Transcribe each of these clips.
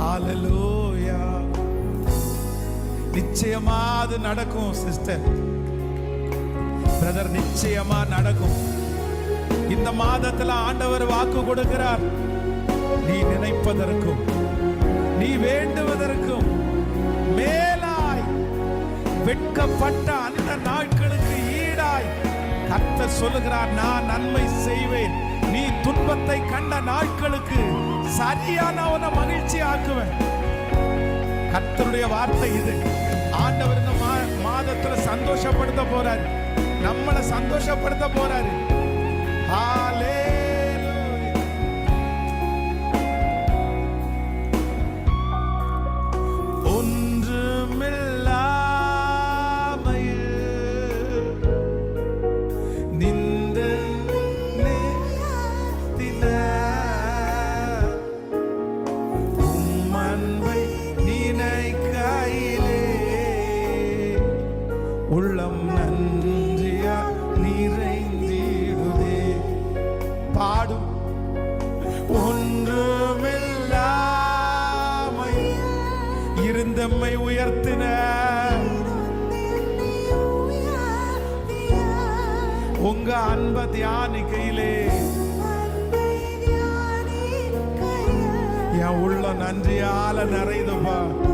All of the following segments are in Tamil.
ஹalleluya நிச்சயமா அது நடக்கும் சிஸ்டர் பிரதர் நிச்சயமா நடக்கும். இந்த மாதத்துல ஆண்டவர் வாக்கு கொடுக்கிறார். நீ நினைப்பதற்கும் நீ வேண்டுவதற்கும் மேலாய் வெட்கப்பட்ட அந்த நாட்களுக்கு ஈடாய் கத்த சொல்லுகிறார் நான் நன்மை செய்வேன். நீ துன்பத்தை கண்ட நாட்களுக்கு சரியான உன மகிழ்ச்சி ஆக்குவேன். கத்தருடைய வார்த்தை இது. ஆண்டவர் இந்த மா- மாதத்துல சந்தோஷப்படுத்த போறாரு. நம்மளை சந்தோஷப்படுத்த போறாரு. ஆலே உள்ளம் நன்றியா நிறைந்திடுதே. பாடும். ஒன்றுமில்லாமை இருந்தம்மை உயர்த்தின. உங்க அன்ப தியானிக்கையிலே. என் உள்ள நன்றியால நிறையுதுப்பா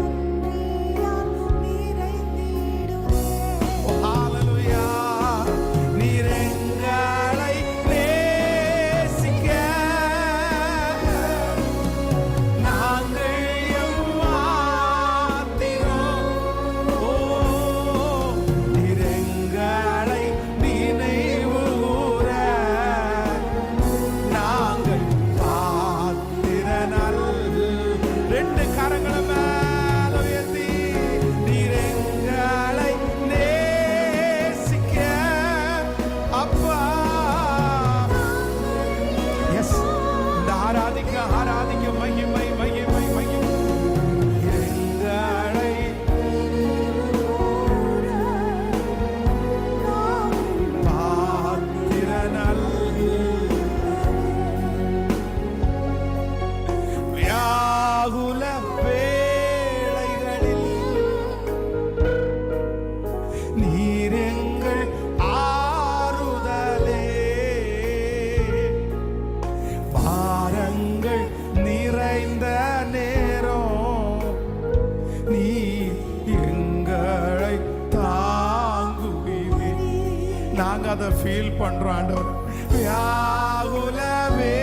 அதை ஃபீல் பண்றோம் ஆண்டவர். வியாகுலவே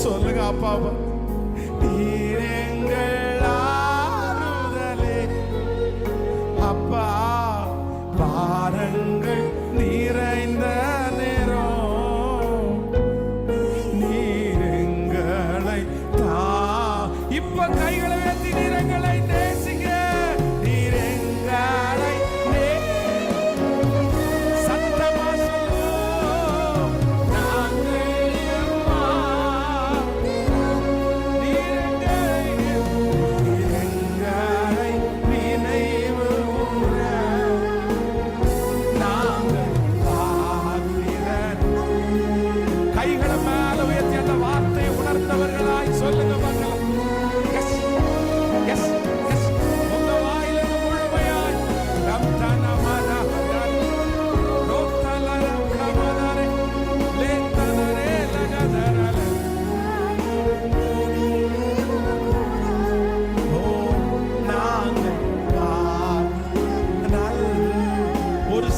சொல்லுங்க அப்பா அப்பா. நீர் எங்கள் ஆறுதலே. அப்பா நிறைந்த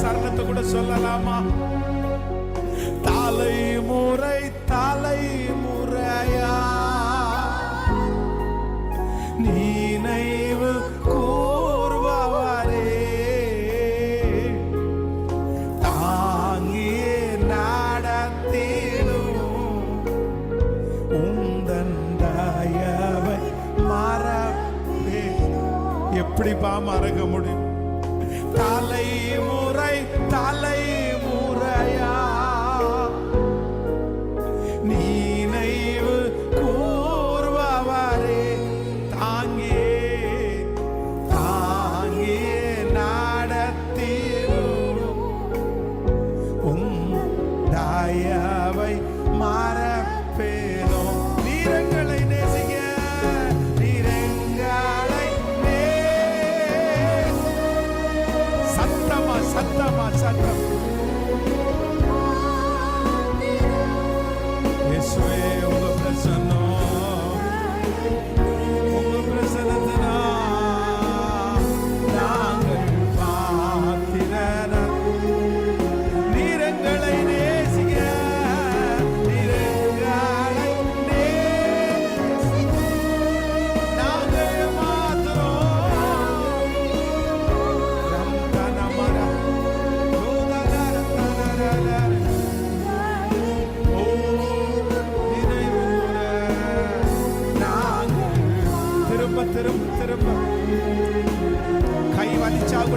சரணத்தை கூட சொல்லலாமா? தலைமுறை தலைமுறையா நினைவு கூர்பவரே. தாங்கியே நடத்திடும் உந்தன் தயவை மறப்பே எப்படிப்பா மறக்க முடியும்? தலைமுறை தலை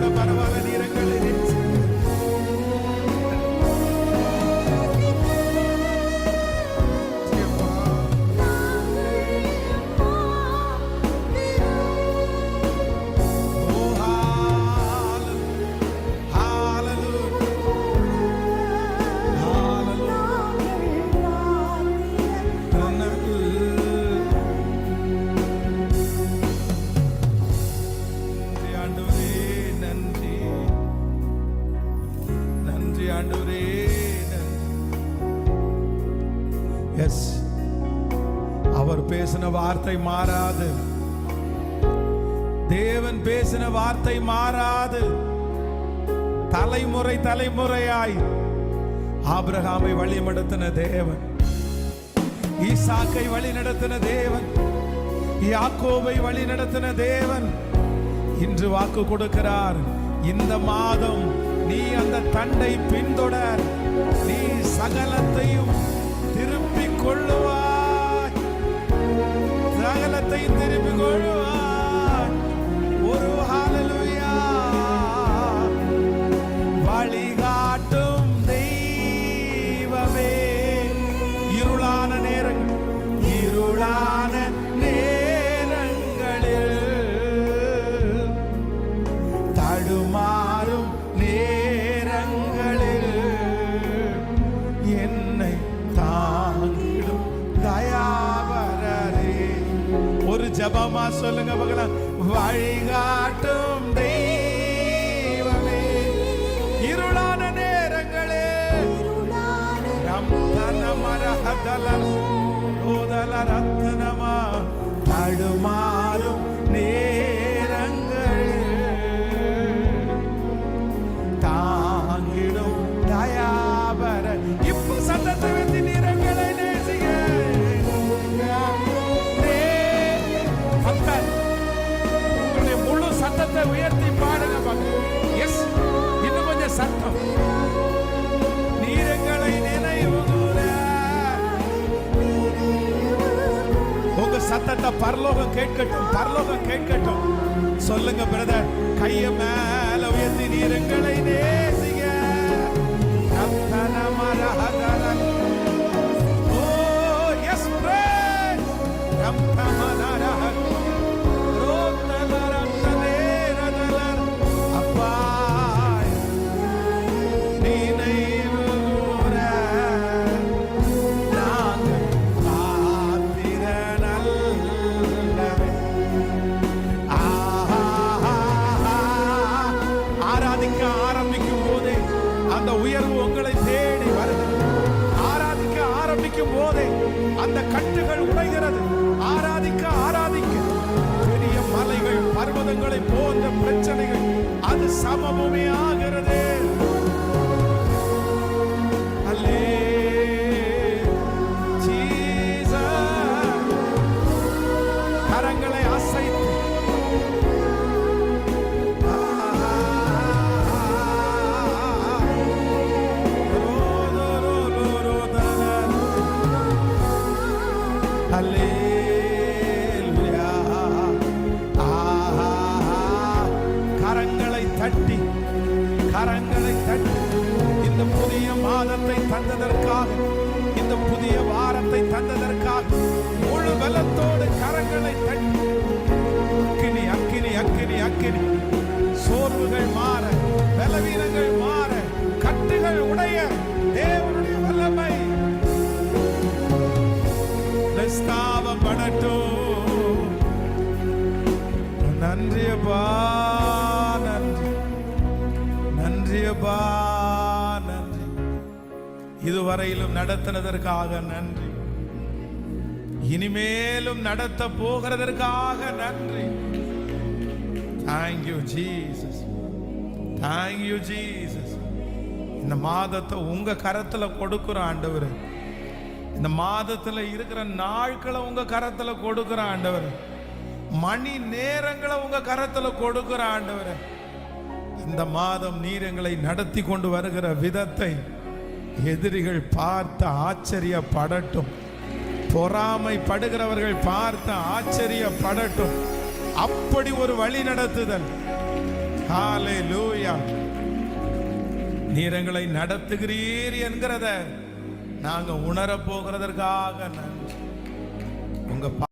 கூட பரவாயில்ல வார்த்தை மாறாது. தேவன் பேசின வார்த்தை மாறாது. தலைமுறை தலைமுறையாய் ஆபிரகாமை வழி நடத்தின தேவன் ஈசாக்கை வழி நடத்தின தேவன் யாக்கோவை வழி நடத்தின தேவன் இன்று வாக்கு கொடுக்கிறார். இந்த மாதம் நீ அந்த தண்டை பின்தொடர். நீ சகலத்தையும் திருப்பிக் கொள்ளுவார் சகலத்தையும் திருப்பிக் கொள்ளுவாய் ஜபமா சொல்லுங்க பார்க்கலாம் வழிகாட்டும் தெய்வமே இருளான நேரங்களே. ரத்தனமா தடுமா சத்தத்தை பரலோகம் கேட்கட்டும் பரலோகம் கேட்கட்டும். சொல்லுங்க பிரதர் கைய மேல உயர்த்தி நீர் எங்களை நேர் அது இந்த புதிய மாதத்தை தந்ததற்காக இந்த புதிய வாரத்தை தந்ததற்காக முழு பலத்தோடு கரங்களை தட்டி அக்கினி அக்கினி அக்கினி அக்கினி. சோர்வுகள் மாற பலவீனங்கள் மாற கட்டுகள் உடைய தேவனுடைய வல்லமை. படட்டும் நன்றியப்பா இதுவரையிலும் நடத்தினதற்காக நன்றி. இனிமேலும் நடத்த போகிறதற்காக நன்றி. தேங்க்யூ ஜீசஸ் தேங்க்யூ ஜீசஸ் இந்த மாதத்தை உங்க கரத்துல கொடுக்குற ஆண்டவர். இந்த மாதத்துல இருக்கிற நாட்களை உங்க கரத்துல கொடுக்குற ஆண்டவர். மணி நேரங்களை உங்க கரத்துல கொடுக்குற ஆண்டவர். இந்த மாதம் நீர் எங்களை நடத்தி கொண்டு வருகிற விதத்தை எதிரிகள் பார்த்து ஆச்சரியப்படட்டும். பொறாமைப்படுகிறவர்கள் பார்த்து ஆச்சரியப்படட்டும். அப்படி ஒரு வழி நடத்துதல். ஹalleluya. நீர் எங்களை நடத்துகிறீர் என்கிறத நாங்க உணரப் போகிறதற்காக நன்றி. உங்க